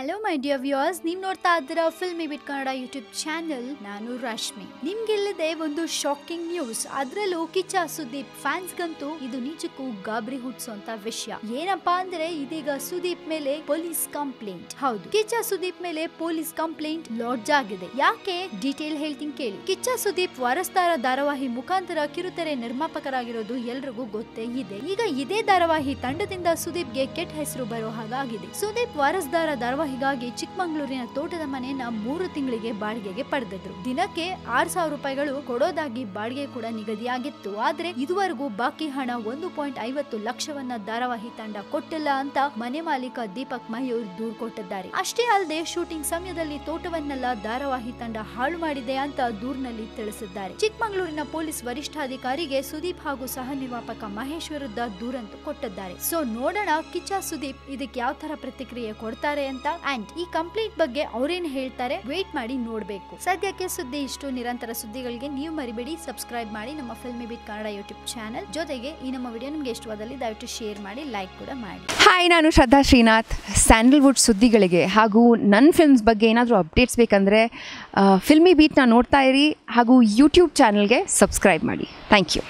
Hello my dear viewers ನೀವು ನೋಡ್ತಾ ಇದ್ದೀರಾ filmy bit Kannada YouTube channel ನಾನು ರಶ್ಮಿ. ನಿಮ್ಗೆಲ್ಲದೆ ಒಂದು ಶಾಕಿಂಗ್ ನ್ಯೂಸ್ ಅದ್ರಲ್ಲೂ ಕಿಚ್ಚ ಸುದೀಪ್ ಫ್ಯಾನ್ಸ್ ಗಂತೂ ಇದು ನಿಜಕ್ಕೂ ಗಾಬರಿ ಹುಟ್ಟಿಸುವಂತ ವಿಷಯ. ಏನಪ್ಪಾ ಅಂದ್ರೆ ಇದೀಗ ಸುದೀಪ್ ಮೇಲೆ ಪೊಲೀಸ್ ಕಂಪ್ಲೇಂಟ್ ಹೌದು. ಕಿಚ್ಚ ಸುದೀಪ್ ಮೇಲೆ ಪೊಲೀಸ್ ಕಂಪ್ಲೇಂಟ್ ಲಾಡ್ಜ್ ಆಗಿದೆ. ಯಾಕೆ? ಡೀಟೇಲ್ ಹೇಳ್ತೀನಿ ಕೇಳಿ. ಕಿಚ್ಚ ಸುದೀಪ್ ವಾರಸ್ತಾರ ಧಾರಾವಾಹಿ ಮುಖಾಂತರ ಕಿರುತೆರೆ ನಿರ್ಮಾಪಕರಾಗಿರೋದು ಎಲ್ರಿಗೂ ಗೊತ್ತೇ ಇದೆ. ಈಗ ಇದೇ ಧಾರಾವಾಹಿ ತಂಡದಿಂದ ಸುದೀಪ್ಗೆ ಕೆಟ್ಟ ಹೆಸರು ಬರೋ ಹಾಗಾಗಿದೆ. ಸುದೀಪ್ ವಾರಸ್ದಾರ ಧಾರಾವಾಹಿಗಾಗಿ ಚಿಕ್ಕಮಂಗ್ಳೂರಿನ ತೋಟದ ಮನೆಯನ್ನ ಮೂರು ತಿಂಗಳಿಗೆ ಬಾಡಿಗೆಗೆ ಪಡೆದಿದ್ರು. ದಿನಕ್ಕೆ ಆರ್ ಸಾವಿರ ರೂಪಾಯಿಗಳು ಕೊಡೋದಾಗಿ ಬಾಡಿಗೆ ಕೂಡ ನಿಗದಿಯಾಗಿತ್ತು. ಆದ್ರೆ ಇದುವರೆಗೂ ಬಾಕಿ ಹಣ ಒಂದು ಪಾಯಿಂಟ್ ಐವತ್ತು ಲಕ್ಷವನ್ನ ಧಾರಾವಾಹಿ ತಂಡ ಕೊಟ್ಟಿಲ್ಲ ಅಂತ ಮನೆ ಮಾಲೀಕ ದೀಪಕ್ ಮಯೂರ್ ದೂರು ಕೊಟ್ಟಿದ್ದಾರೆ. ಅಷ್ಟೇ ಅಲ್ಲದೆ ಶೂಟಿಂಗ್ ಸಮಯದಲ್ಲಿ ತೋಟವನ್ನೆಲ್ಲ ಧಾರಾವಾಹಿ ತಂಡ ಹಾಳು ಮಾಡಿದೆ ಅಂತ ದೂರಿನಲ್ಲಿ ತಿಳಿಸಿದ್ದಾರೆ. ಚಿಕ್ಕಮಗಳೂರಿನ ಪೊಲೀಸ್ ವರಿಷ್ಠಾಧಿಕಾರಿಗೆ ಸುದೀಪ್ ಹಾಗೂ ಸಹ ನಿರ್ವಾಪಕ ಮಹೇಶ್ ವಿರುದ್ಧ ದೂರಂತೂ ಕೊಟ್ಟಿದ್ದಾರೆ. ಸೊ ನೋಡೋಣ ಕಿಚ್ಚ ಸುದೀಪ್ ಇದಕ್ಕೆ ಯಾವ ತರ ಪ್ರತಿಕ್ರಿಯೆ ಕೊಡ್ತಾರೆ ಅಂತ ಅಂಡ್ ಈ ಕಂಪ್ಲೀಟ್ ಬಗ್ಗೆ ಅವ್ರೇನ್ ಹೇಳ್ತಾರೆ ವೇಟ್ ಮಾಡಿ ನೋಡ್ಬೇಕು. ಸದ್ಯಕ್ಕೆ ಸುದ್ದಿ ಇಷ್ಟು. ನಿರಂತರ ಸುದ್ದಿಗಳಿಗೆ ನೀವು ಮರಿಬೇಡಿ. ಸಬ್ಸ್ಕ್ರೈಬ್ ಮಾಡಿ ನಮ್ಮ filmy bit Kannada YouTube channel ಜೊತೆಗೆ ಈ ನಮ್ಮ ವಿಡಿಯೋ ನಿಮ್ಗೆ ಇಷ್ಟವಾದಲ್ಲಿ ದಯವಿಟ್ಟು ಶೇರ್ ಮಾಡಿ ಲೈಕ್ ಕೂಡ ಮಾಡಿ. ಹಾಯ್ ನಾನು ಶ್ರದ್ಧಾ ಶ್ರೀನಾಥ್. ಸ್ಯಾಂಡಲ್ವುಡ್ ಸುದ್ದಿಗಳಿಗೆ ಹಾಗೂ ನನ್ನ ಫಿಲ್ಮ್ಸ್ ಬಗ್ಗೆ ಏನಾದರೂ ಅಪ್ಡೇಟ್ಸ್ ಬೇಕಂದ್ರೆ ಫಿಲ್ಮಿ ಬೀಟ್ನ ನೋಡ್ತಾ ಇರಿ ಹಾಗೂ ಯೂಟ್ಯೂಬ್ ಚಾನಲ್ಗೆ ಸಬ್ಸ್ಕ್ರೈಬ್ ಮಾಡಿ. Thank you